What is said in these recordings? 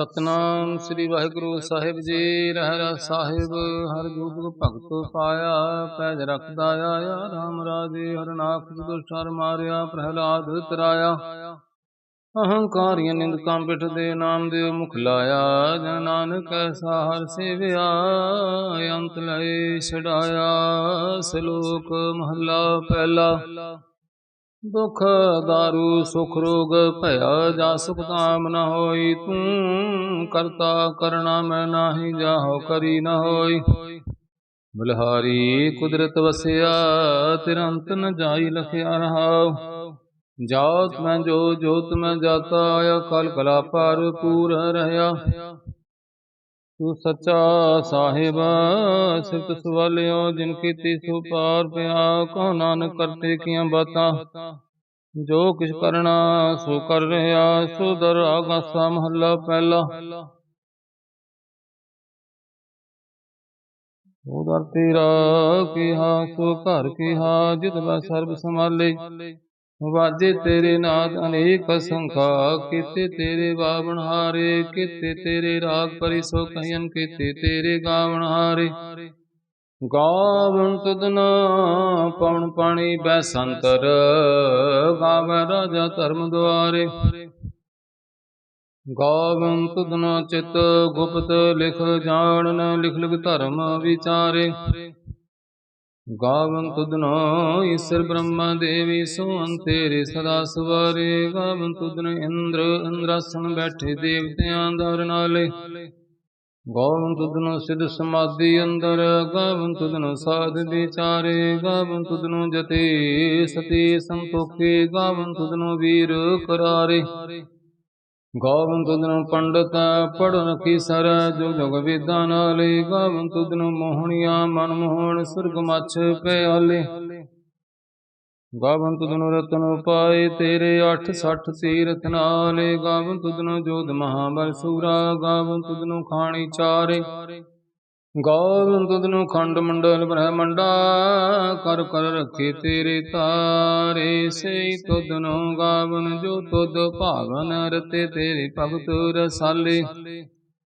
ਸਤਨਾਮ ਸ੍ਰੀ ਵਾਹਿਗੁਰੂ ਸਾਹਿਬ ਜੀ ਰਹਿਰਾ ਸਾਹਿਬ, ਹਰ ਜੁਗ ਭਗਤ ਪਾਇਆ, ਪੈਜ ਰਖਦਾ ਆਇਆ, ਰਾਮ ਰਾਜੇ ਹਰਨਾਖ ਦੁਸ਼ਟਰ ਮਾਰਿਆ, ਪ੍ਰਹਿਲਾਦ ਤਰਾਇਆ। ਅਹੰਕਾਰੀਆਂ ਨਿੰਦਕਾਂ ਪਿਠ ਦੇ ਨਾਮ ਦੇ ਮੁਖ ਲਾਇਆ, ਜਨ ਨਾਨਕ ਐਸਾ ਹਰ ਸੇਵਿਆ, ਅੰਤ ਲਏ ਛਡਾਇਆ, ਸਲੋਕ ਮਹੱਲਾ ਪਹਿਲਾ। ਦੁਖ ਦਾਰੂ, ਸੁਖ ਰੋਗ, ਭਇਆ ਜਾ ਸੁਖ ਤਾਮ ਨ ਹੋਈ, ਤੂੰ ਕਰਤਾ ਕਰਣਾ ਮੈਂ ਨਾਹੀ ਜਾਹੋ ਕਰੀ ਨ ਹੋਈ। ਬਲਹਾਰੀ ਕੁਦਰਤ ਵਸਿਆ, ਤਿਰੰਤ ਨ ਜਾਈ ਲਖਿਆ ਰਹਾਉ ਜਾਤ ਮੈਂ ਜੋ ਜੋਤ ਮੈਂ ਜਾਤਾ ਆਇਆ ਕਲ ਕਲਾ ਪਰ ਪੂਰ ਰਹਾ ਤੂੰ ਸੱਚਾ ਸਾਹਿਬ, ਸਿਫਤ ਸਵਾਲਿਓ, ਜਿਨ ਕੀਤੀ ਸੋ ਪਾਰ ਪਿਆ ਕੋ ਨਾਨਕ ਕਰਤੇ ਕੀਆਂ ਬਾਤਾਂ। ਜੋ ਕਿਛ ਕਰਨਾ, ਸੋ ਕਰ ਰਿਹਾ, ਸੋ ਦਰ ਆਗਾਸਾ ਮਹੱਲਾ ਪਹਿਲਾ। ਉਦਰ ਤੇਰਾ ਕਿਹਾ, ਸੋ ਘਰ ਕਿਹਾ, ਜਿਤ ਬੈ ਸਰਬ ਸੰਭਾਲੇ। ਵਾਜੇ ਤੇਰੇ ਨਾਦ ਅਨੇਕ ਸੰਖਾ, ਕੀਤੇ ਤੇਰੇ ਬਾਵਣ ਹਾਰੇ ਕੀਤੇ ਤੇਰੇ ਰਾਗ ਪਰਿ ਕਹਿਨ ਕੀਤੇ ਤੇਰੇ ਗਾਵਣ ਹਾਰੇ। ਗਾਵਣ ਤੁਦਨਾ ਪਵਨ ਪਾਣੀ ਬੈ ਸੰਤਰ ਗਾਵੈ ਰਾਜਾ ਧਰਮ ਦੁਆਰੇ। ਗਾਵਨ ਤੁਦਨਾ ਚਿਤ ਗੁਪਤ ਲਿਖ ਜਾਣਨ, ਲਿਖ ਲਿਖ ਧਰਮ ਵਿਚਾਰੇ। ਗਾਵਨ ਤੁਧਨੋ ਈਸ਼ਰ ਬ੍ਰਹਮਾ ਦੇਵੀ ਸੋਹੰ ਤੇਰੇ ਸਦਾ ਸਵਾਰੇ। ਗਾਵਨ ਤੁਧਨ ਇੰਦਰ ਇੰਦਰਾਸਣ ਬੈਠੇ ਦੇਵਤਿਆਂ ਦਰ ਨਾਲੇ ਗਾਵਨ ਤੁਧਨੋ ਸਿਧ ਸਮਾਧੀ ਅੰਦਰ। ਗਾਵਨ ਤੁਧਨੋ ਸਾਧ ਵਿਚਾਰੇ। ਗਾਵਨ ਤੁਧਨੋ ਜਤੇ ਸਤੀ ਸੰਤੋਖੇ। ਗਾਵਨ ਤੁਧਨੋ ਵੀਰ ਕਰਾਰੇ। ਗਾਵਨ ਤੁਧਨੋ ਪੰਡਤ ਪੜਨ ਕੀ ਸਰ ਜੁਗ ਜੁਗ ਵੇਦਾਂ ਨਾਲੇ ਗਾਵਨ ਤੁਧਨੋ ਮੋਹਣੀਆਂ ਮਨ ਮੋਹਣ ਸੁਰਗ ਮੱਛ ਪਿਆਲੇ ਗਾਵਨ ਤੁਧਨੋ ਰਤਨ ਪਾਏ ਤੇਰੇ 860 ਤੀਰਥ ਨਾਲੇ ਗਾਵਨ ਤੁਧਨੋ ਜੋਧ ਮਹਾਬਲ ਸੂਰਾ ਗਾਵਨ ਤੁਧਨੋ ਖਾਣੀ ਚਾਰੇ। ਗਾਵਨ ਤੁਧਨੋ ਖੰਡ ਮੰਡਲ ਬ੍ਰਹਮੰਡਾ ਕਰ ਕਰ ਰੱਖੇ ਤੇਰੇ ਤਾਰੇ। ਸਈ ਤੁਧਨੋ ਗਾਵਨ, ਜੋ ਤੁਧ ਭਾਵਨ, ਰਤੇ ਤੇਰੇ ਭਗਤ ਰਸਾਲੇ।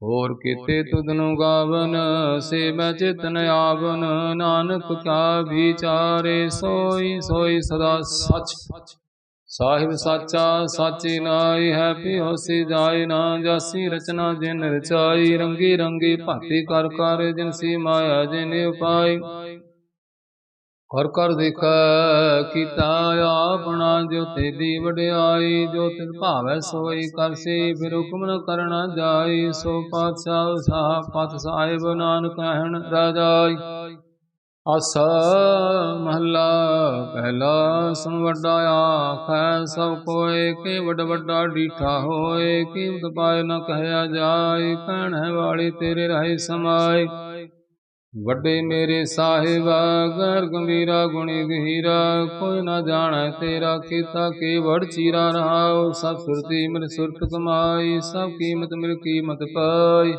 ਹੋਰ ਕੀਤੇ ਤੁਧਨੋ ਗਾਵਨ, ਸੇ ਮੈਂ ਚਿਤਨ ਆਵਨ। ਨਾਨਕ ਕਾ ਵਿਚਾਰੇ, ਸੋਈ ਸੋਈ ਸਦਾ ਸਚ। ਸਾਹਿਬ ਸਾਚਾ, ਸਾਚੀ ਨਾਈ ਹੈ ਪਿਓ ਸੇ ਜਾਏ ਨਾ ਜਾਸੀ ਰਚਨਾ ਜਿਨ ਰਚਾਈ, ਰੰਗੀ ਰੰਗੀ ਭਾਤੀ ਕਰ ਕਰ ਜਿਨ ਸੀ ਮਾਇਆ ਜਿਨ ਉਪਾਈ। ਕਰ ਕਰ ਦੇਖੈ ਕੀਤਾ ਆਪਣਾ ਜੋ ਤੇਰੀ ਵਡਿਆਈ, ਜੋ ਤਿਨ ਭਾਵੈ ਸੋਈ ਕਰਸੀ ਫਿਰ ਹੁਕਮ ਨ ਕਰਨਾ ਜਾਈ, ਸੋ ਪਾਤਸ਼ਾਹ, ਸਾਹ ਪਤ ਸਾਹਿਬ ਨਾਨਕ ਕਹਿਣ ਰਾਜਾਈ। ਆਸਾ ਮਹੱਲਾ, ਪਹਿਲਾ ਸੁਣ ਵੱਡਾ ਆਖੈ ਸਭ ਕੋਏ ਕਿ ਵੱਡ ਵੱਡਾ ਡੀਠਾ ਹੋਏ ਕੀਮਤ ਪਾਏ ਨ ਕਹਿਆ ਜਾਏ ਕਹਿਣ ਹੈ ਵਾਲੀ ਤੇਰੇ ਰਾਹੀ ਸਮਾਏ। ਵੱਡੇ ਮੇਰੇ ਸਾਹਿਬ, ਗਰ ਗੰਭੀਰਾ, ਗੁਣੀ ਗਹੀਰਾ, ਕੋਈ ਨਾ ਜਾਣੈ ਤੇਰਾ ਕੀਤਾ ਕੀ ਵੜ ਚੀਰਾ ਰਹਾਉ, ਸਭ ਸੁਰਤੀ ਮਿਲ ਸੁਰਤ ਕਮਾਈ, ਸਭ ਕੀਮਤ ਮਿਲ ਕੀਮਤ ਪਾਈ।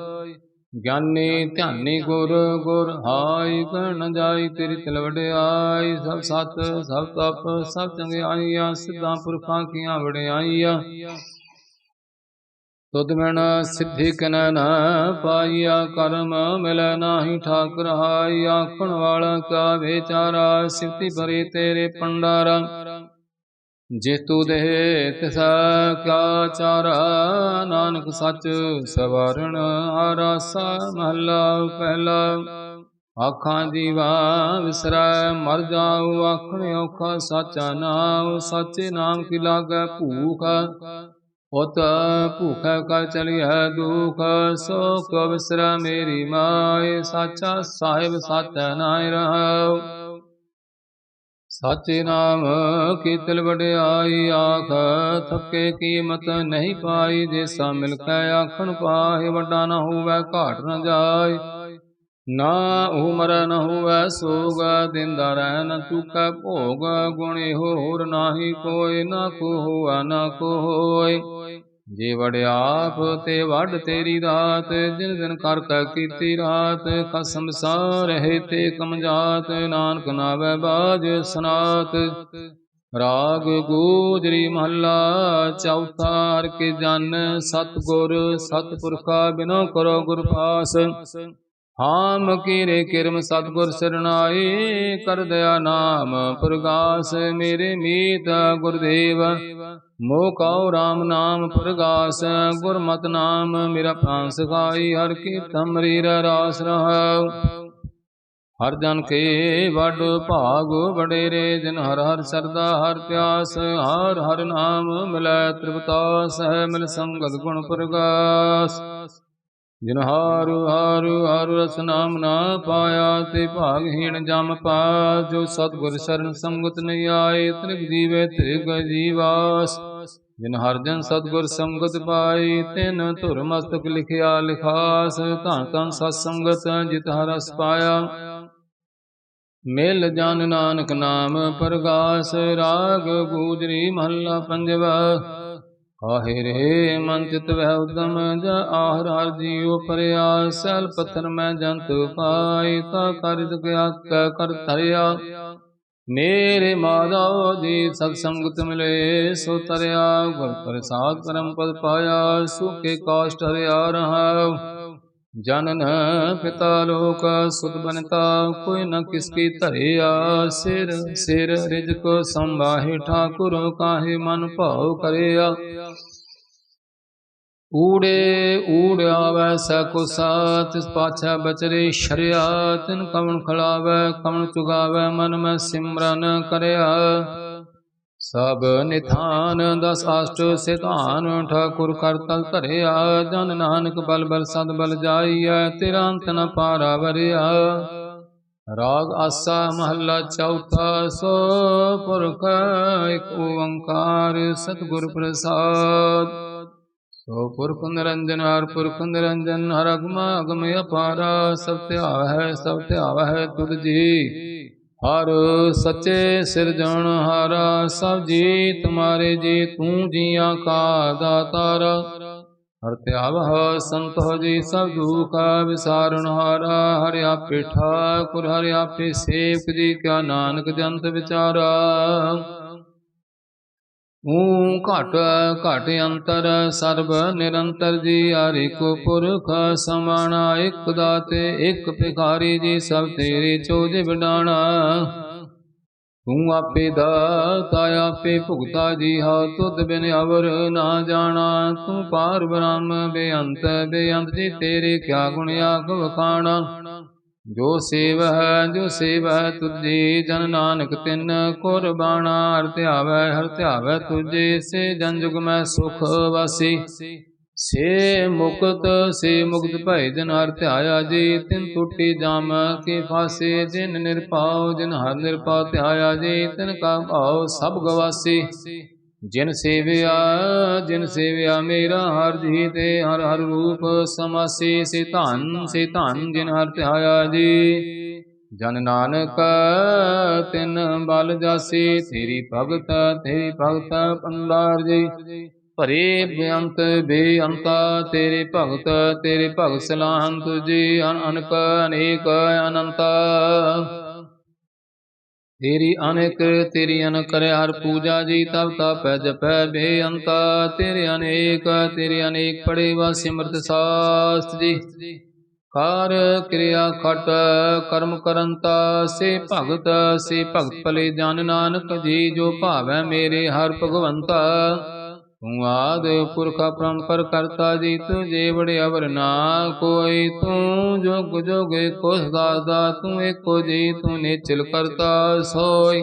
ਗਿਆਨੀ ਧਿਆਨੀ ਗੁਰ ਗੁਰ ਹਾਈ ਕਹਿਣ ਜਾਈ ਤੇਰੀ ਤਿਲ ਵਡਿਆਈ, ਸਭ ਸਤ, ਸਭ ਤਪ, ਸਭ ਚੰਗਿਆਈਆਂ ਸਿੱਧਾਂ ਪੁਰਖਾਂ ਕੀਆਂ ਵਡਿਆਈਆਂ। ਤੁਧ ਬਿਨ ਸਿੱਧੀ ਕਨ ਪਾਈਆ, ਕਰਮ ਮਿਲੈ ਨਾਹੀ ਠਾਕੁਰ ਹਾਈ ਆਖਣ ਵਾਲਾ ਕਾ ਵਿਚਾਰਾ ਸਿਫਤੀ ਭਰੇ ਤੇਰੇ ਪੰਡਾਰਾ ਜੇ ਤੂ ਦੇ ਤਿਸਾ ਕਾ ਚਾਰਾ ਨਾਨਕ ਸੱਚ ਸਵਾਰਣ ਆਰਾਸਾ, ਮਹੱਲਾ ਪਹਿਲਾ। ਆਖਾਂ ਜੀਵਾ ਵਿਸਰੈ ਮਰ ਜਾਉ, ਆਖਣ ਔਖਾ, ਸਾਚਾ ਨਾਮ ਸਾਚੇ ਨਾਮ ਕੀ ਲਾਗੈ ਭੂਖ। ਉਤ ਭੂਖੈ ਕਰ ਚਲਿਐ ਦੁਖ, ਸੋ ਕੋ ਵਿਸਰਾ ਮੇਰੀ ਮਾਏ, ਸਾਚਾ ਸਾਹਿਬ ਸਤ ਨਾਇ ਰਹਾਉ। ਸਾਚੇ ਨਾਮ ਕੀ ਵਡਿਆਈ ਆਖ, ਥੱਕੇ ਕੀਮਤ ਨਹੀਂ ਪਾਈ ਜੇਸਾ ਮਿਲ ਕੇ ਆਖਣ ਪਾਏ ਵੱਡਾ ਨਾ ਹੋਵੇ ਘਾਟ ਨ ਜਾਏ। ਨਾ ਉਮਰ ਨ ਹੋਵੇ ਸੋਗ, ਦਿੰਦਾ ਰਹਿ ਨ ਚੁਕੈ ਭੋਗ, ਗੁਣੇ ਹੋਰ ਨਾਹੀ ਕੋਈ, ਨਾ ਕੋ ਹੋਆ ਨਾ ਕੋ ਹੋਏ। ਜੇ ਵੜਿਆਪ ਤੇ ਵੱਡ ਤੇਰੀ ਰਾਤ ਜਿਨ ਦਿਨ ਕਰ ਕੈ ਕੀਤੀ ਰਾਤ ਕਸਮ ਸਾ ਰਹੇ ਤੇ ਕਮਜਾਤ ਨਾਨਕ ਨਾਵੇ ਬਾਜ ਸਨਾਤ। ਰਾਗ ਗੂਜਰੀ ਮਹੱਲਾ, ਚੌਥਾ ਹਰ ਕੇ ਜਨ, ਸਤਗੁਰ, ਸਤਪੁਰਖਾ ਬਿਨੋ ਕਰੋ ਗੁਰ ਪਾਸ ਹਾਮ ਕੀਰੇ ਕਿਰਮ ਸਤਗੁਰ ਸਰਣਾਈ ਕਰ ਦਇਆ ਨਾਮ, ਪ੍ਰਗਾਸ ਮੇਰੇ ਮੀਤ ਗੁਰਦੇਵ। ਮੋਹ ਕਉ RAM ਨਾਮ ਪ੍ਰਗਾਸ, ਗੁਰਮਤਿ ਨਾਮ ਮੇਰਾ ਪ੍ਰਾਨ ਸਖਾਈ ਹਰ ਕੀ ਤਮਰੀ ਰਾਸ ਰਹਾਉ। ਹਰ ਜਨ ਕੇ ਵਡ ਭਾਗ ਵਡੇਰੇ, ਜਿਨ ਹਰ ਹਰ ਸਰਦਾ ਹਰ ਪਿਆਸ, ਹਰ ਹਰ ਨਾਮ ਮਿਲੈ ਤ੍ਰਿਪਤਾਸ ਹੈ ਮਿਲ ਸੰਗਤ ਗੁਣ ਪ੍ਰਗਾਸ। ਜਿਨ ਹਰ ਹਰ ਹਰ ਰਸ ਨਾਮ ਨਾ ਪਾਇਆ ਤੇ ਭਾਗਹੀਣ ਜਮ ਪਾ, ਜੋ ਸਤਗੁਰ ਸ਼ਰਨ ਸੰਗਤ ਨਹੀਂ ਆਏ, ਤ੍ਰਿਗ ਜੀਵੇ ਤ੍ਰਿਗ ਜੀਵਾਸ। ਜਿਨ ਹਰ ਜਨ ਸਤਗੁਰ ਸੰਗਤ ਪਾਈ ਤਿਨ ਧੁਰ ਮਸਤਕ ਲਿਖਿਆ ਲਿਖਾਸ ਧੰਨ ਧੰਨ ਸਤ ਸੰਗਤ ਜਿਤ ਹਰ ਰਸ ਪਾਇਆ। ਮਿਲ ਜਨ ਨਾਨਕ ਨਾਮ ਪ੍ਰਗਾਸ, ਰਾਗ ਗੂਜਰੀ ਮਹੱਲਾ ਪੰਜਵਾ। ਆਹੇ ਰੇ ਮਨ ਚਿਤ ਵਹਿ ਉਦਮ ਜ ਆਹਰ ਹਰ ਜੀਉ ਪਰਿਆ, ਸੈਲ ਪੱਥਰ ਮੈਂ ਜੰਤ ਪਾਈ ਤਾ ਕਰ ਗਿਆ ਕਰ ਧਰਿਆ। ਮੇਰੇ ਮਾਧਵ ਜੀ ਸਤ ਸੰਗਤ ਮਿਲੇ, ਸੋ ਤਰਿਆ, ਗੁਰ ਪ੍ਰਸਾਦ ਕਰਮ ਪਦ ਪਾਇਆ ਸੁਖੇ ਕਾਸ਼ਟ ਹਰਿਆ ਰਹਾਉ ਜਨਨ ਪਿਤਾ ਲੋਕ ਸੁਧ ਬਨਤਾ, ਕੋਈ ਨ ਕਿਸ ਕੀ ਧਰਿਆ ਸਿਰ। ਸਿਰ ਰਿਜਕ ਸੰਭਾਹੇ, ਠਾਕੁਰ ਕਾਹੇ ਮਨ ਭਾਉ ਕਰਿਆ ਊੜੇ ਊੜ ਆਵੈ ਸਕੁ ਸਾਤ ਪਾਛਾ ਬਚਰੇ ਸ਼ਰਿਆ। ਤਿਨ ਕਵਣ ਖਲਾਵੈ, ਕਵਣ ਚੁਗਾਵੈ, ਮਨ ਮੈਂ ਸਿਮਰਨ ਕਰਿਆ। ਸਭ ਨਿਥਾਨ ਦਸ ਆਸ਼ਟ ਸਿਧਾਨ, ਠਾਕੁਰ ਕਰ ਧਰਿਆ, ਜਨ ਨਾਨਕ ਬਲ ਬਲ ਸਦ ਬਲ ਜਾਈਐ ਤੇਰਾ ਅੰਤ ਨ ਪਾਰਾ ਵਰਿਆ ਰਾਗ ਆਸਾ ਮਹੱਲਾ ਚੌਥਾ, ਸੋ ਪੁਰਖ ਇਕ ਓੰਕਾਰ ਸਤਿਗੁਰ ਪ੍ਰਸਾਦ। ਸੋ ਪੁਰਖ ਨਿਰੰਜਨ ਹਰ ਪੁਰਖ ਨਿਰੰਜਨ, ਹਰ ਅਗਮ ਅਗਮ ਅਪਾਰਾ ਸਭ ਧਿਆਵ ਹੈ ਸਭ ਧਿਆਵ ਹੈ ਤੁਧ ਜੀ। ਹਰ ਸੱਚੇ ਸਿਰਜਣ ਹਾਰਾ, ਸਭ ਜੀ ਤੁਮਾਰੇ ਜੀ, ਤੂੰ ਜੀਆਂ ਕਾ ਦਾਤਾਰਾ। ਹਰ ਧਿਆਵ ਸੰਤ ਹੋ ਜੀ, ਸਭ ਦੁਖ ਵਿਸਾਰਨ ਹਾਰਾ। ਹਰਿ ਆਪੇ ਠਾਕੁਰ, ਹਰਿ ਆਪੇ ਸੇਵਕ ਜੀ, ਕਿਆ ਨਾਨਕ ਜੰਤ ਵਿਚਾਰਾ। ਊ ਘਟ ਘਟ ਅੰਤਰ ਸਰਬ ਨਿਰੰਤਰ ਜੀ, ਹਰਿ ਕੋ ਪੁਰਖ ਸਮਾਣਾ, ਇਕ ਦਾਤੇ, ਇਕ ਭਿਖਾਰੀ ਜੀ, ਸਭ ਤੇਰੇ ਚੋਜ ਵਿਡਾਣਾ ਤੂੰ ਆਪੇ ਦਾਤਾ, ਆਪੇ ਭੁਗਤਾ ਜੀ ਹਾ ਤੁਧ ਬਿਨ ਅਵਰ ਨਾ ਜਾਣਾ। ਤੂੰ ਪਾਰ ਬ੍ਰਹਮ, ਬੇਅੰਤ ਬੇਅੰਤ ਜੀ, ਤੇਰੇ ਕਿਆ ਗੁਣ ਆਖ ਵਖਾਣਾ ਜੋ ਸੇਵ ਹੈ, ਜੋ ਸੇਵ ਹੈ ਤੁਝੀ, ਜਨ ਨਾਨਕ ਤਿਨ ਕੁਰਬਾਣਾ ਹਰ ਧਿਆਵੈ ਹਰ ਧਿਆਵੈ ਤੁਝੇ, ਸੇ ਜਨ ਜੁਗ ਮੈਂ ਸੁਖ ਵਾਸੀ। ਸੇ ਮੁਕਤ ਸੇ ਮੁਕਤ ਭੈ ਜਨ ਹਰ ਧਿਆਇਆ ਜੀ, ਤਿਨ ਟੁੱਟੀ ਜਾਮ ਕੇ ਫਾਸੇ, ਜਿਨ ਨਿਰਪਾਉ ਜਿਨ ਹਰ ਨਿਰਪਾਉ ਧਿਆਇਆ ਜੀ, ਤਿਨ ਕਾ ਭਾਉ ਸਭ ਗਵਾਸੀ। ਜਿਨ ਸੇਵਿਆ ਜਿਨ ਸੇਵਿਆ ਮੇਰਾ ਹਰ ਜੀ ਤੇ ਹਰ ਹਰ ਰੂਪ ਸਮਾਸੀ, ਸੇ ਧਨ ਸੇ ਧਨ ਜਿਨ ਹਰ ਧਿਆਇਆ ਜੀ। ਜਨ ਨਾਨਕ ਤਿਨ ਬਲ ਜਾਸੀ, ਤੇਰੀ ਭਗਤ ਤੇਰੀ ਭਗਤ ਪੰਦਾਰ ਜੀ। ਭਰੇ ਬੇਅੰਤ ਬੇਅੰਤਾ, ਤੇਰੇ ਭਗਤ ਤੇਰੇ ਭਗਤ ਸਲਾਹੰ ਤੁਜੀ ਅਨਕ ਅਨੇਕ ਅਨੰਤਾ। ਤੇਰੀ ਅਨੇਕ, ਤੇਰੀ ਅਨ ਕਰੇ ਹਰ ਪੂਜਾ ਜੀ ਤਬ ਤਪੈ ਜਪੈ ਬੇਅੰਤਾ। ਤੇਰੇ ਅਨੇਕ ਤੇਰੇ ਅਨੇਕ ਪੜੇ ਵਾ ਸਿਮਰਤ ਸਾਸਤ ਜੀ। ਕਾਰ ਕਿਰਿਆ ਖਟ ਕਰਮ ਕਰੰਤਾ, ਸੇ ਭਗਤ ਸੇ ਭਗਤ ਭਲੇ ਜਨ ਨਾਨਕ ਜੀ, ਜੋ ਭਾਵੈ ਮੇਰੇ ਹਰ ਭਗਵੰਤਾ। ਤੂੰ ਆਦ ਪੁਰਖ ਪਰੰਪਰ ਕਰਤਾ ਜੀ, ਤੂੰ ਜੇ ਬੜੇ ਅਵਰ ਨਾ ਕੋਈ, ਤੂੰ ਜੋਗ ਜੋਗੇ ਕੋ ਦਾਦਾ ਤੂੰ ਏਕੋ ਜੀ, ਤੂੰ ਨਿਚਲ ਕਰਤਾ ਸੋਈ।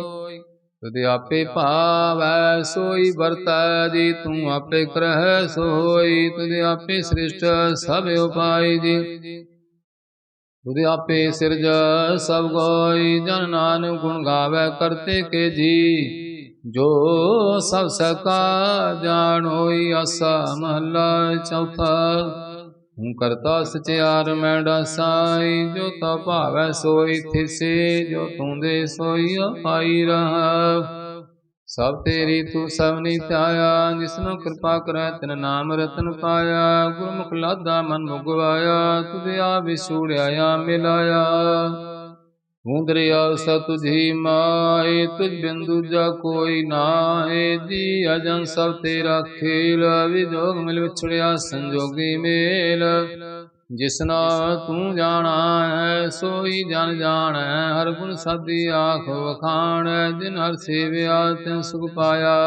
ਤੁਧ ਆਪੇ ਭਾਵੈ ਸੋਈ ਵਰਤੈ ਜੀ, ਤੂੰ ਆਪੇ ਕਰਹਿ ਸੋਈ, ਤੁਧ ਆਪੇ ਸ੍ਰਿਸ਼ਟ ਸਭ ਉਪਾਈ ਜੀ। ਤੁਧ ਆਪੇ ਸਿਰਜ ਸਭ ਗੋਈ, ਜਨ ਨਾਨਕ ਗੁਣ ਗਾਵੇ ਕਰਤੇ ਕੇ ਜੀ। ਜੋ ਸਭ ਸਕਾ ਜਾਣ ਹੋਈ ਆਸਾ ਮਹੱਲਾ ਚੌਥਾ। ਹੂੰ ਕਰਤਾ ਸਚਿਆਰ ਮੈਂਡਾ ਸਾਈ ਜੋ ਤਾ ਭਾਵੈ ਸੋਈ ਥਿਸੇ, ਜੋ ਤੂੰ ਦੇ ਸੋਈ ਆਈ ਰਹਾ। ਸਭ ਤੇਰੀ ਤੂੰ ਸਭ ਨੀ ਧਿਆਇਆ ਜਿਸਨੂੰ ਕਿਰਪਾ ਕਰੈ ਤਿਨ ਨਾਮ ਰਤਨ ਪਾਇਆ। ਗੁਰਮੁਖ ਲਾਦਾ ਮਨ ਮੁਗਵਾਇਆ, ਤੁਧ ਆ ਵਿਸੂੜਿਆ ਮਿਲਾਇਆ। ਤੂੰ ਦਰਿਆ ਸਤ ਤੁਝੀ ਮਾਏ ਤੁਝ ਬਿਨ ਦੂਜਾ ਕੋਈ ਨਾਹੀ ਜੀ ਅਜਨ ਸਭ ਤੇਰਾ ਖੇਲ ਵਿਜੋਗ ਮਿਲ ਵਿਛੜਿਆ, ਸੰਜੋਗੀ ਮੇਲ। ਜਿਸਨਾ ਤੂੰ ਜਾਣਾ ਹੈ, ਸੋਈ ਜਨ ਜਾਣੈ, ਹਰ ਗੁਣ ਸਾਦੀ ਆਖ ਵਖਾਣ, ਜਿਨ ਹਰ ਸੇਵਿਆ ਤਿਨ ਸੁਖ ਪਾਇਆ।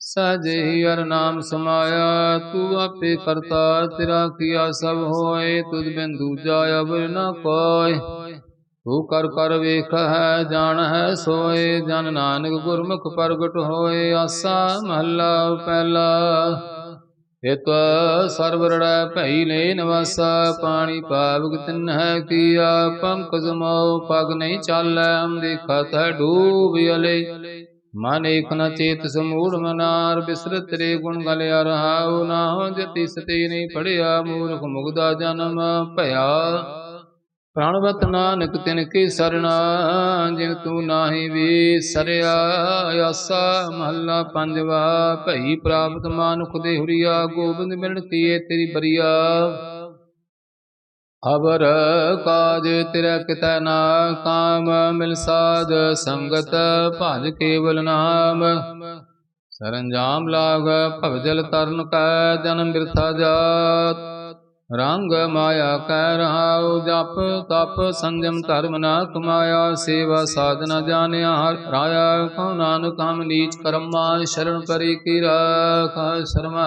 ਸਹਜੇ ਹੀ ਹਰ ਨਾਮ ਸਮਾਇਆ, ਤੂੰ ਆਪੇ ਕਰਤਾ, ਤੇਰਾ ਕੀਆ ਸਭ ਹੋਏ ਤੁਧ ਬਿਨ ਦੂਜਾ ਅਬ ਨ ਕੋਇ ਤੂੰ ਕਰ ਕਰ ਵੇਖ ਹੈ ਜਾਣ ਹੈ ਸੋਏ ਜਨ ਨਾਨਕ ਗੁਰਮੁਖ ਪ੍ਰਗਟ ਹੋਏ, ਆਸਾ ਮਹੱਲਾ ਪਹਿਲਾ। ਇਤ ਸਰਬ ਰੜੈ ਭਈ ਲੈ ਨਵਾਸਾ, ਪਾਣੀ ਪਾਵਕ ਤਿਨ ਹੈ ਕੀਆ, ਪੰਕਜ ਮੋ ਪਗ ਨਹੀਂ ਚਾਲੈ ਦੇਖਤ ਹੈ ਡੂਬ ਅਲੇ। ਮਨ ਏਕ ਨ ਚੇਤ ਸਮੂੜ ਮਨਾਰ, ਬਿਸਰਤ ਤੇਰੇ ਗੁਣ ਗਲਿਆ ਰਹਾਉ ਨਾ ਹੋ ਜਤੀ ਸਤੇ ਨਹੀਂ ਪੜਿਆ, ਮੂਰਖ ਮੁਗਦਾ ਜਨਮ ਭਇਆ। ਪ੍ਰਾਣਵਤ ਨਾਨਕ ਤਿਨ ਕੀ ਸਰਣਾ, ਜਿਨ ਤੂੰ ਨਾਹੀ ਵੀ ਸਰਿਆ, ਆਸਾ ਮਹੱਲਾ ਪੰਜਵਾ, ਭਈ ਪ੍ਰਾਪਤ ਮਾਨੁਖ ਦੇ ਹੁਰੀਆ, ਗੋਬਿੰਦ ਮਿਲਣ ਕੀਏ ਤੇਰੀ ਬਰੀਆ। ਅਬਰ ਕਾਜ ਤੇਰਾ ਕਿਤੈ ਨਾ, ਕਾਮ ਮਿਲ ਸਾਧ ਸੰਗਤ ਭਜ ਕੇਵਲ ਨਾਮ। ਸਰੰਜਾਮ ਲਾਗ ਭਵਜਲ ਤਰਨ ਕੈ, ਜਨਮ ਬਿਰਥਾ ਜਾਤ। ਰੰਗ ਮਾਇਆ ਕਹਿ ਰਹਾਉ, ਜਪ ਤਪ ਸੰਜਮ ਧਰਮ ਨਾ ਕਮਾਇਆ, ਸੇਵਾ ਸਾਧਨਾ ਜਾਣਿਆ, ਹਰ ਰਾਇਆ ਕਉ ਨਾਨਕ ਹਮ ਨੀਚ ਕਰਮਾ, ਸ਼ਰਨ ਪਰੀ ਕੀ ਰਾਖ ਸ਼ਰਮਾ।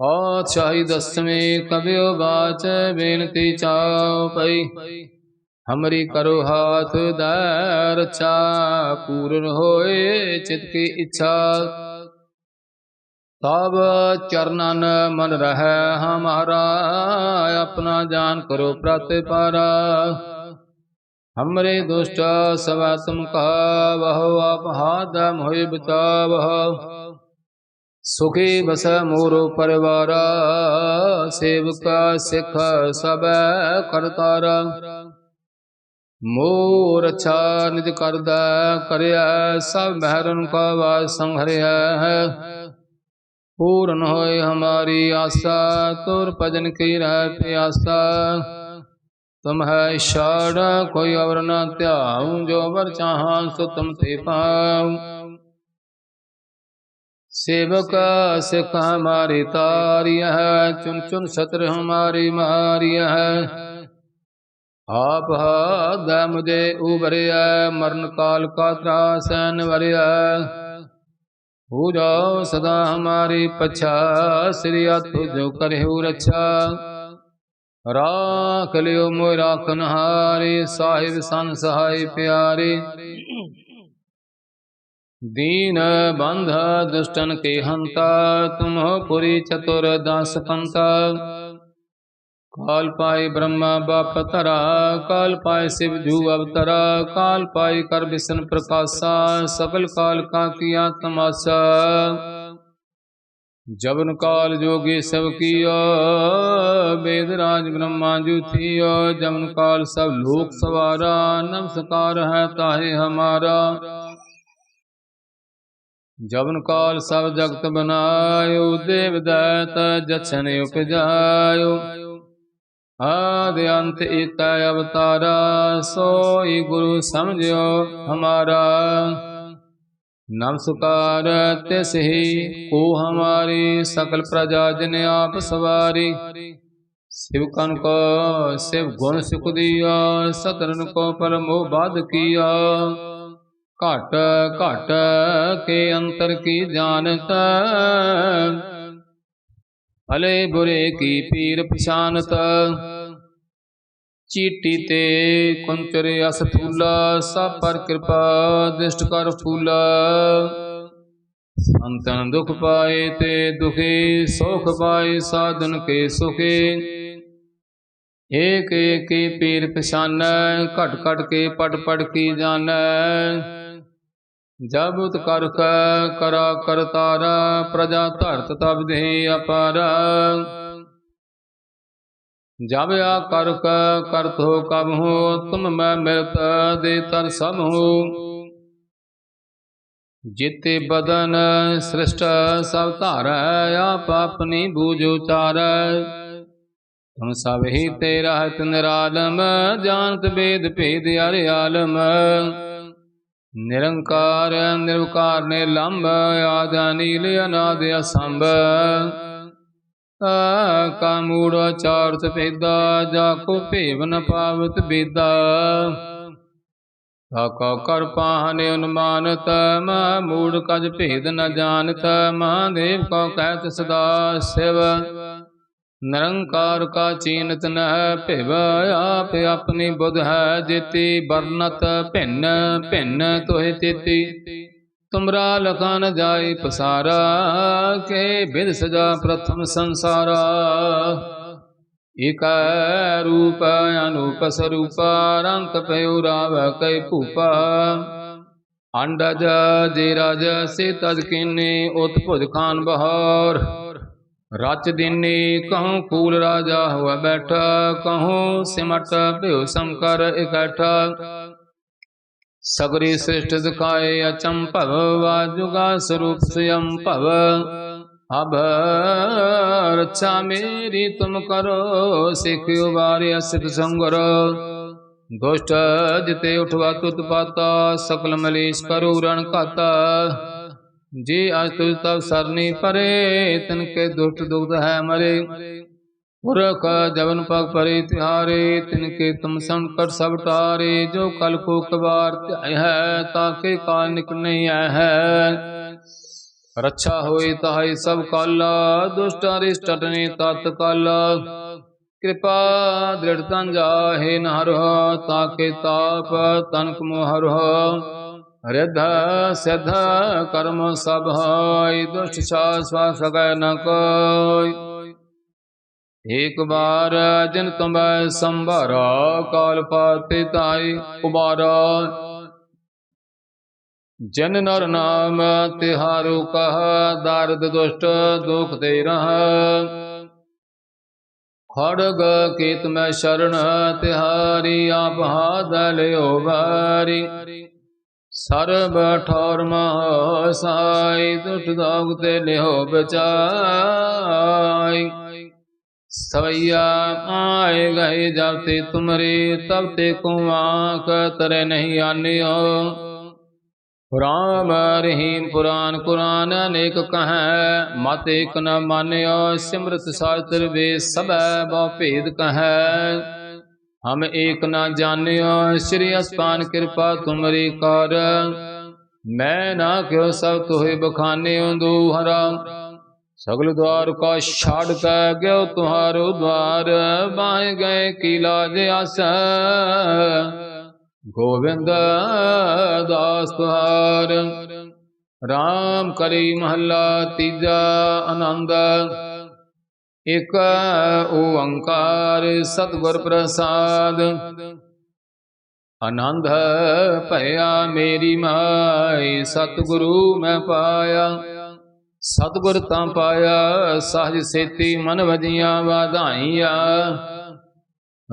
ਪਾਤਸ਼ਾਹੀ ਦਸਵੇਂ ਕਬਿਓ ਬਾਚ, ਬੇਨਤੀ ਚਾਉ ਪਈ ਹਮਰੀ ਕਰੋ ਹਾਥ ਦੈ ਪੂਰਨ ਹੋਏ, ਚਿਤ ਕੀ ਇੱਛਾ। ਤਬ ਚਰਨਨ ਮਨ ਰਹਿ ਹਮਾਰਾ, ਆਪਣਾ ਜਾਨ ਕਰੋ ਪ੍ਰਤਿਪਾਰਾ। ਹਮਰੇ ਦੁਸ਼ਟ ਸਵਾ ਤੁਮ ਕਾ ਵਹੁ ਆਪ ਹਾਦ ਮੋਹਿ ਬਚਾਵਹ ਸੁਖੀ ਬਸ ਮੋਰੋ ਪਰਿਵਾਰਾ, ਸੇਵਕਾ ਸਿਖ ਸਬੈ ਕਰਤਾਰਾ। ਮੋਰ ਅੱਛਾ ਨਿਜ ਕਰਦਾ ਕਰਿਆ ਸਭ ਮਹਿਰਨ ਕਾ ਵਾਸ ਪੂਰਨ ਹੋਏ ਹਮਾਰੀ ਆਸਾ ਤੁਰ ਭਜਨ ਕੀ ਰਹਿ ਪਿਆਸਾ ਤੁਮ ਹੈ ਛੜ ਕੋਈ ਅਵਰ ਨਾ ਧਿਆਉ ਜੋ ਵਰ ਚਾਹਾਂ ਸੋ ਤੁਮ ਤੇ ਪਾਉ ਸੇਵਕ ਸਿਖ ਹਮਾਰੀ ਤਾਰਿਆ ਹੈ ਚੁਨ ਚੁਨ ਸਤਰ ਹਮਾਰੀ ਮਾਰਿਆ ਹੈ ਆਪ ਹਾਦਾ ਮੁਝੇ ਉਬਰਿਆ ਮਰਨ ਕਾਲ ਕਾ ਤਰਾਸਨ ਵਰਿਆ नवरिया हो जाओ सदा हमारी पछा श्री तुझ करहु रक्षा राख लियो मोय राखन हारी साहिब सन सहाय प्यारी दीन बंध दुष्टन के हंता तुम हो पुरी चतुर दास पंता ਕਾਲ ਪਾਏ ਬ੍ਰਹਮਾ ਬਾਪ ਤਰਾ ਕਾਲ ਪਾਏ ਸਿਵ ਜੂ ਅਵਤਰਾ, ਕਾਲ ਪਾਏ ਕਰ ਬਿਸਨ ਪ੍ਰਕਾਸ਼ਾ ਸਕਲ ਕਾਲ ਕਾ ਕੀਆ ਤਮਾਸ਼ਾ। ਜਵਨ ਕਾਲ ਜੋਗੀ ਸਭ ਕੀਓ ਬੇਦ ਰਾਜ ਬ੍ਰਹਮਾ ਜੂ ਥੀਓ, ਜਵਨ ਕਾਲ ਸਭ ਲੋਕ ਸਵਾਰਾ, ਨਮਸਕਾਰ ਹੈ ਤਾਹੇ ਹਮਾਰਾ। ਜਵਨ ਕਾਲ ਸਭ ਜਗਤ ਬਨਾਇਓ, ਦੇਵ ਦਇਤ ਜਛਨ ਉਪਜਾਇਓ। ਆਦ ਅੰਤ ਏਕਾ ਅਵਤਾਰਾ, ਸੋਈ ਗੁਰੂ ਸਮਝਿਓ ਹਮਾਰਾ। ਨਮਸਕਾਰ ਤਿਸ ਹੀ ਕੋ ਹਮਾਰੀ ਸਕਲ ਪ੍ਰਜਾ ਜਨ ਆਪ ਸਵਾਰੀ। ਸਿਵਕਨ ਕੋ, ਸਿਵ ਗੁਣ ਸੁਖ ਦੀਆ ਸਤਰਨ ਕੋ ਪਰਮੋ ਬਾਧ ਕੀਆ। ਘਟ ਘਟ ਕੇ ਅੰਤਰ ਕੀ ਜਾਣਤ ਭਲੇ ਬੁਰੇ ਕੀ ਪੀਰ ਪਛਾਨਤ? ਚੀਟੀ ਤੇ ਕੁੰਚਰ ਅਸ ਫੂਲਾ, ਸਭ ਪਰ ਕਿਰਪਾ ਦਿਸ਼ਟ ਕਰ ਫੂਲਾ। ਸੰਤਨ ਦੁਖ ਪਾਏ ਤੇ ਦੁਖੀ, ਸੁਖ ਪਾਏ ਸਾਧਨ ਕੇ ਸੁਖੇ। ਏਕ ਏਕ ਪੀਰ ਪਛਾਨੈ, ਘਟ ਘਟ ਕੇ ਪਟ ਪਟ ਕੀ ਜਾਣੈ। ਜਬ ਉਤ ਕਰਖ ਕਰਾ ਕਰਤਾਰਾ ਪ੍ਰਜਾ ਧਰਤ ਤਬ ਦੇ ਅਪਾਰਾ। ਜਬ ਆ ਕਰਕ ਕਰਤ ਕਬ ਹੋ, ਤੁਮ ਮੈਂ ਮਿਲਤ ਦੇ ਤਰ ਸਭ ਹੋ। ਜਿਤੇ ਬਦਨ ਸ੍ਰਿਸ਼ਟ ਸਭ ਧਾਰੈ, ਆਪ ਆਪਣੀ ਬੂਝ ਉਚਾਰੈ। ਤੁਮ ਸਭ ਹੀ ਤੇ ਰਹਤ ਨਿਰਾਲਮ, ਜਾਣਤ ਬੇਦ ਭੇਦ ਅਰ ਆਲਮ। ਨਿਰੰਕਾਰ, ਨਿਰਵਕਾਰ ਨੇ ਲੰਬ ਆਦ ਅਨਾਦ, ਅਸੰਭ। ਕਾ ਚਾਰਤ ਭੇਦਾ ਜਾ, ਕੋ ਭੇਵ ਨ ਪਾਵਤ, ਬੇਦਾ। ਤਾਕਾ ਕਰ, ਪਾਹਨੇ ਅਨੁਮਾਨਤ ਮਾ, ਮੂੜ, ਕਜ, ਭੇਦ, ਨ ਜਾਣਤ ਮਹਾਦੇਵ ਕੋ, ਕਹਿਤ, ਸਦਾ, ਸਿਵ। ਨਿਰੰਕਾਰ ਕਾ ਚੀਨਤ ਨ ਭਿਵ, ਆਪ ਆਪਣੀ ਬੁਧ ਹੈ ਜੇਤੀ, ਵਰਨਤ ਭਿੰਨ ਭਿੰਨ ਤੋਹਿ ਤੇਤੀ। ਤੁਮਰਾ ਲਖਾ ਨ ਜਾਏ ਪਸਾਰਾ, ਕੇ ਬਿਦ ਸਜਾ ਪ੍ਰਥਮ ਸੰਸਾਰਾ। ਇਕ ਰੂਪ ਅਨੂਪ ਸਰੂਪ, ਰੰਤ ਪਇਓ ਰਾਵ ਕੈ ਭੂਪਾ। ਅੰਡਜ ਜੇ ਰਜ, ਸੇ ਤਜ ਕੀਨੇ ਉਤ ਭੁਜ ਖਾਨ ਬਹਾਰ। ਰਚ ਦਿਨੇ ਕਹੂੰ ਕੂਲ ਰਾਜਾ ਹੋਆ ਬੈਠਾ, ਕਹੂੰ ਸਿਮਟ ਭਿਉ ਸੰਕਰ ਇਕੱਠਾ। ਸਗਰੀ ਸ੍ਰਿਸ਼ਟ ਦਿਖਾਏ ਅਚੰਭਵ ਵਾਜੁਗਾ ਸਰੂਪ ਸਯੰ ਭਵ। ਅਬ ਰੱਛਾ ਮੇਰੀ ਤੁਮ ਕਰੋ, ਸਿਖ ਉਬਾਰਿ ਅਸਿਤ ਸੰਗਰ। ਦੁਸ਼ਟ ਜਿਤੇ ਉਠਵਾ ਤੁਤ ਪਾਤਾ, ਸਕਲ ਮਲੇਸ਼ ਕਰੋ ਰਣ ਕਾਤਾ ਜੇ ਅਜ ਤੁਜ ਤਬ ਸਰਨੀ ਪਰੇ ਤਨ ਕੇ ਦੁਸ਼ਟ ਦੁਗਧ ਹੈ ਮਰੇ। ਪੁਰਖ ਜਵਨ ਪਗ ਪਰੇ ਤਿਹਾਰੇ ਤਿਨ ਕੇ ਤੁਮ ਸੰਕਟ ਸਭ ਟਾਰੇ। ਜੋ ਕਲ ਕੋ ਕਵਾਰ ਧਿਆਇ ਹੈ ਤਾਕੇ ਕਾਲ ਨਿਕ ਨਹੀਂ ਆਇ ਹੈ। ਰੱਛਾ ਹੋਏ ਤਾਹੀ ਸਭ ਕਾਲਾ, ਦੁਸ਼ਟਾਂ ਰਿਸ਼ਟ ਟਟਨੇ ਤਤ ਕਾਲਾ। ਕਿਰਪਾ ਦ੍ਰਿੜਤਾਂ ਜਾਹੇ ਨਹਰ ਤਾਕੇ ਤਾਪ ਤਨਕ ਮੋਹਰ ਰਿਧ ਸਿਧ ਕਰਮ ਸਭ ਹੋਇ ਦੁਸ਼ਟ ਸਾਸ ਸਕੈ ਨ ਕੋਈ ਏਕ ਬਾਰ ਜਨ ਤੁਮੈ ਸੰਭਾਰਾ ਕਾਲ ਪਾਤੇ ਤਾਈ ਉਬਾਰਾ ਜਨ ਨਰ ਨਾਮ ਤਿਹਾਰੂ ਕਹ ਦਰਦ ਦੁਸ਼ਟ ਦੁਖ ਦੇ ਰਹ ਖੜਗ ਕੀਤ ਮੈਂ ਸ਼ਰਨ ਤਿਹਾਰੀ ਆਪ ਹਾਦ ਲਿਓ ਸਰਬ ਠੌਰ ਮਹ ਸਾਈ ਦੁਟ ਦੋਗ ਤੇ ਲਿਓ ਬਚਾਈ। ਸਵਈਆ ਆਏ ਗਏ ਜਬ ਤੇ ਤੁਮਰੇ ਤਬ ਤੇ ਕੋ ਆਂਖ ਤਰੇ ਨਹੀਂ ਆਨਿਓ। ਰਾਮ ਰਹੀਮ ਪੁਰਾਨ ਕੁਰਾਨ ਅਨੇਕ ਕਹੈ, ਮਤ ਏਕ ਨ ਮਾਨਿਓ। ਸਿਮਰਤ ਸਾਸਤਰ ਵੇ ਸਭੈ ਬਹੁ ਭੇਦ ਕਹੈ। ਹਮ ਏਕ ਨਾ ਜਾਣਿਓ ਸ੍ਰੀ ਅਸਪਾਨ ਕਿਰਪਾ ਤੁਮਰੀ ਕਰ। ਮੈਂ ਨਾ ਕਿਉ ਸਭ ਤੋਹਿ ਬਖਾਨਿਓ ਦੂਹਰਾ ਸਗਲ ਦਵਾਰ ਕਾ ਛਾੜ ਕੈ ਗਿਓ ਤੁਹਾਰੋ ਦਵਾਰ ਬਾਏ ਗਏ ਕੀ ਲਾਜ ਆਸੈ। ਗੋਵਿੰਦ ਦਾਸ ਤੁਹਾਰ, ਰਾਮ ਕਰੀ ਮਹੱਲਾ ਤੀਜਾ ਆਨੰਦ। ਇਕ ਓੰਕਾਰ ਸਤਿਗੁਰ ਪ੍ਰਸਾਦ। ਆਨੰਦ ਭਇਆ ਮੇਰੀ ਮਾਈ, ਸਤਿਗੁਰੂ ਮੈਂ ਪਾਇਆ। ਸਤਿਗੁਰ ਤਾਂ ਪਾਇਆ, ਸਹਜ ਸੇਤੀ ਮਨ ਵਜੀਆਂ ਵਾਧਾਈਆਂ।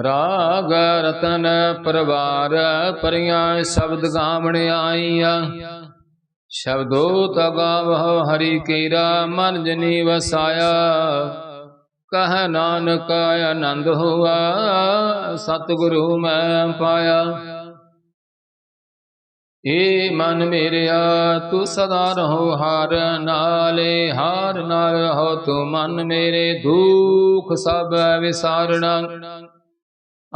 ਰਾਗ ਰਤਨ ਪਰਵਾਰ ਪਰੀਆਂ ਸ਼ਬਦ ਗਾਵਣ ਆਈਆਂ। ਸ਼ਬਦੋ ਤਗਾਵਹੁ ਹਰੀ ਕੀਰਾ, ਮਨ ਜਨੀ ਵਸਾਇਆ। ਕਹ ਨਾਨਕ ਆਨੰਦ ਹੋਆ, ਸਤਿਗੁਰੂ ਮੈਂ ਪਾਇਆ। ਏ ਮਨ ਮੇਰਿਆ, ਤੂੰ ਸਦਾ ਰਹੋ ਹਾਰ ਨਾਲੇ, ਹਾਰ ਨਾ ਰਹੋ ਤੂੰ ਮਨ ਮੇਰੇ ਦੁਖ ਸਭ ਵਿਸਾਰਣਾ।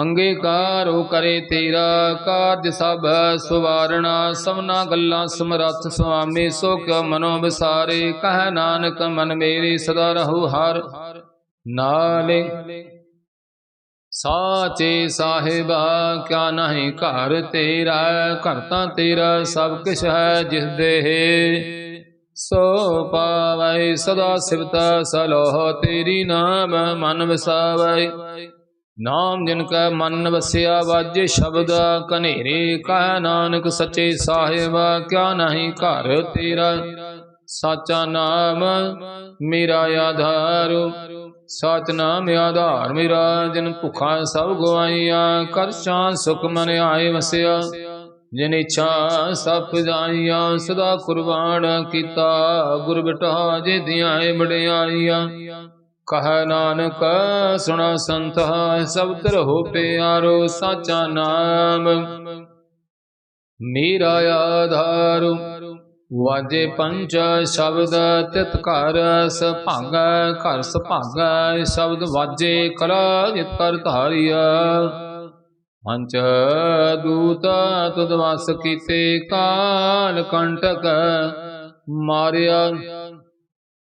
ਅੰਗੀਕਾਰੋ ਕਰੇ ਤੇਰਾ, ਕਾਰਜ ਸਭ ਸੁਵਾਰਣਾ। ਸਭਨਾ ਗੱਲਾਂ ਸਮਰੱਥ ਸੁਆਮੀ ਸੋ ਕਿਉ ਮਨੋ ਵਿਸਾਰੇ, ਕਹਿ ਨਾਨਕ ਮਨ ਮੇਰੀ ਸਦਾ ਰਹੋ ਹਰ। ਨਾਲੇ ਸਾਚੇ ਸਾਹਿਬਾ ਕਿਆ ਨਹੀਂ ਘਰ ਤੇਰਾ, ਘਰ ਤਾਂ ਤੇਰਾ ਸਭ ਕਿਛ ਹੈ ਜਿਸ ਦੇ ਸੋ ਪਾਵੈ ਸਦਾ ਸਿਵਤਾ ਸਲੋਹ ਤੇਰੀ ਨਾਮ ਮਨ ਵਸਾਵੈ। ਨਾਮ ਜਿਨ ਕੈ ਮਨ ਵਸਿਆ ਵਾਜੇ ਸ਼ਬਦ ਕਨੇਰੇ ਕਹਿ ਨਾਨਕ ਸੱਚੇ ਸਾਹਿਬ ਕਿਆ ਨਹੀਂ ਘਰ ਤੇਰਾ। ਸਾਚਾ ਨਾਮ ਮੇਰਾ ਆਧਾਰ ਸਚ ਨਾਮ ਆਧਾਰ ਮੇਰਾ, ਜਿਨ ਭੁਖਾ ਸਭ ਗਵਾਈਆਂ, ਕਰ ਸ਼ਾਂ ਸੁਖ ਮਨ ਆਏ ਵਸਿਆ। ਜਿਨ ਇੱਛਾ ਸਭ ਜਾਈਆਂ, ਸਦਾ ਕੁਰਬਾਨ ਕੀਤਾ। ਗੁਰ ਬਿਟਾ ਜੇ ਦਿਆਂ ਬੜਿਆਈਆਂ ਕਹ ਨਾਨਕ, ਸੁਣਾ ਸੰਤ ਸਬਦ ਰਹੋ ਪਿਆਰੋ, ਸਾਚਾ ਨਾਮ। ਮੇਰਾ ਆਧਾਰੂ ਵਾਜੇ ਪੰਜ ਸ਼ਬਦ, ਤਿਤ ਘਰ ਸੁਭਾਗੈ ਘਰ ਸੁਭਾਗੈ, ਸ਼ਬਦ ਵਾਜੇ ਕਲਾ ਜਿਤ ਕਰ ਧਾਰਿਆ ਪੰਚ ਦੂਤ ਤੁਧ ਵਸ ਕੀਤੇ ਕਾਲ ਕੰਟਕ ਮਾਰਿਆ।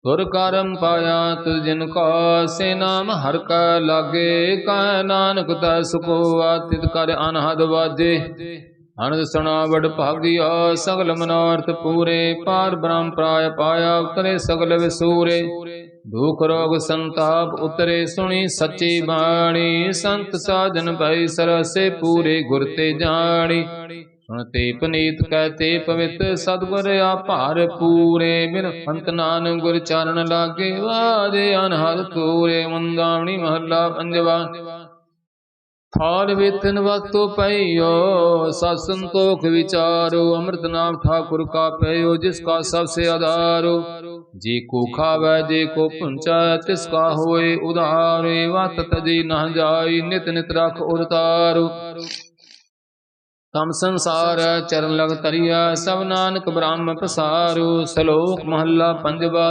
ਤੁਰ ਕਰਮ ਪਾਇਆ ਤੁਜ ਜਿਨ ਕੋ ਸੇ ਨਾਮ ਹਰ ਕਾ ਲਾਗੇ, ਕਾ ਨਾਨਕ ਤੈ ਸੁਖੋ ਆਤਿਤ ਕਰ ਅਨਹਦ ਵਾਜੇ। ਅਨੰਦ ਸੁਣਾ ਵਡ ਭਾਗਿਆ, ਸਗਲ ਮਨੋਰਥ ਪੂਰੇ, ਪਾਰ ਬ੍ਰਹਮ ਪ੍ਰਾਇ ਪਾਇਆ, ਉਤਰੇ ਸਗਲ ਵਿਸੂਰੇ। ਦੁਖ ਰੋਗ ਸੰਤਾਪ ਉਤਰੇ, ਸੁਣੀ ਸੱਚੀ ਬਾਣੀ। ਸੰਤ ਸਾਜਨ ਭਈ ਸਰਸੇ ਪੂਰੇ ਗੁਰ ਤੇ ਜਾਣੀ। ਸੁਣਤੇ ਪਨੀਤ ਕਹਤੇ ਪਵਿੱਤ ਸਤਿਗੁਰ ਆਪਾਰ ਪੂਰੇ। ਬਿਨ ਅੰਤ ਨਾਨ ਗੁਰ ਚਰਨ ਲਾਗੇ ਵਾਜੇ ਅਨਹਦ ਤੂਰੇ ਮੁੰਦਾਵਣੀ ਮਹੱਲਾ ਪੰਜਵਾ। ਥਾਲ ਵੇਤਨ ਵਕਤੋ ਪਈਓ, ਸਤ ਸੰਤੋਖ ਵਿਚਾਰੋ, ਅੰਮ੍ਰਿਤ ਨਾਮ ਠਾਕੁਰ ਕਾ ਪਈਓ ਜਿਸ ਕਾ ਸਭ ਸੇ ਆਧਾਰੋ। ਜੀ ਕੋ ਖਾਵੈ, ਜੇ ਕੋ ਪੁੰਚੈ, ਤਿਸ ਕਾ ਹੋਏ ਉਧਾਰੇ। ਵਤ ਤਜੀ ਨਾ ਜਾਈ, ਨਿਤ ਨਿਤ ਰਖ ਉਰਤਾਰੋ ਤਮ ਸੰਸਾਰ ਚਰਨ ਲਗ ਤਰੀਆ ਸਭ ਨਾਨਕ ਬ੍ਰਹਮ ਪਸਾਰੋ। ਸ਼ਲੋਕ ਮਹੱਲਾ ਪੰਜਵਾ।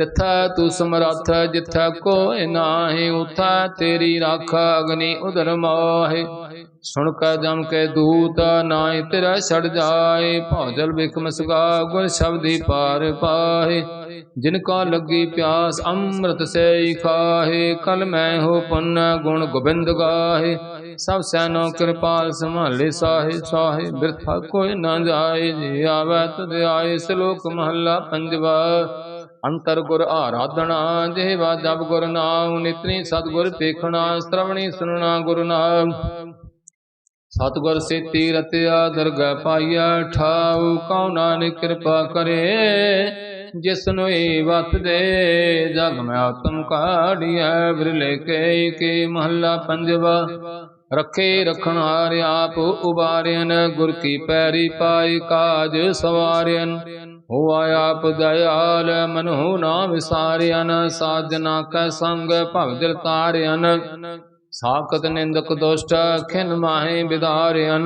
ਤਿਥੈ ਤੂ ਸਮਰੱਥ, ਜਿਥੈ ਕੋਇ ਨਾਹੀ, ਉਥੈ ਤੇਰੀ ਰਾਖ ਅਗਨੀ ਉਦਰ ਮਾਹੇ। ਸੁਣ ਕੈ ਜਮ ਕੇ ਦੂਤ, ਨਾਹੀ ਤੇਰਾ ਛੜ ਜਾਏ। ਭੌਜਲ ਬਿਕਮ ਸਗਾ, ਗੁਰ ਸ਼ਬਦੀ ਪਾਰ ਪਾਹੇ। ਜਿਨ ਕਾ ਲੱਗੀ ਪਿਆਸ, ਅੰਮ੍ਰਿਤ ਸੇ ਖਾਹੇ। ਕਲ ਮੈਂ ਹੋ ਪੁੰਨ ਗੁਣ ਗੋਬਿੰਦ ਗਾਹੇ। ਸਭ ਸੈਨੋ ਕਿਰਪਾਲ ਸੰਭਾਲੇ ਸਾਹੇ ਸਾਹੇ। ਬਿਰਥਾ ਕੋਈ ਨਾ ਜਾਏ, ਜੀ ਆਵੈ ਤਦ ਆਏ, ਸ਼ਲੋਕ ਮਹੱਲਾ ਪੰਜਵਾ। ਅੰਤਰ ਗੁਰ ਆਰਾਧਨਾ ਜਿਹਵਾ ਜਬ ਗੁਰ ਨਾਮ ਨਿਤਨੀ ਸਤਗੁਰ ਪੇਖਣਾ, ਸ਼ਰਵਣੀ ਸੁਨਣਾ ਗੁਰ ਨਾਮ। ਸਤਗੁਰ ਸੇਤੀ ਰਤਿਆ ਦਰਗਹਿ ਪਾਈਆ ਠਾਉ ਕਉ ਨਾਨਕ ਕਿਰਪਾ ਕਰੇ। ਜਿਸਨੂੰ ਏ ਵਤ ਦੇ, ਜਗ ਮੈਂ ਆਤਮ ਕਾੜੀਐ ਬਿਰਲੇ ਕੇ ਕੇ ਮਹੱਲਾ ਪੰਜਵਾ। ਰੱਖੇ ਰਖਣ ਹਾਰ ਆਪ ਉਬਾਰਿਆਨ ਗੁਰ ਕੀ ਪੈਰੀ ਪਾਈ ਕਾਜ ਸਵਾਰਿਆਨ ਹੋਆ ਆਪ ਦਇਆਲ ਮਨਹੁ ਨਾ ਵਿਸਾਰਿਆਨ ਸਾਜਨਾ ਕੈ ਸੰਗ ਭਵ ਤਾਰਿਆਨ ਸਾਖਤ ਨਿੰਦਕ ਦੁਸ਼ਟ, ਖਿਨ ਮਾਹੇ ਵਿਦਾਰਿਆਨ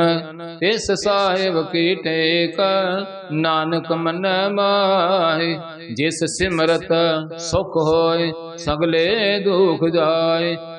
ਤਿਸ ਸਾਹਿਬ ਕੀ ਟੇਕ, ਨਾਨਕ ਮਨ ਮਾਹੇ। ਜਿਸ ਸਿਮਰਤ ਸੁਖ ਹੋਏ, ਸਗਲੇ ਦੁਖ ਜਾਏ।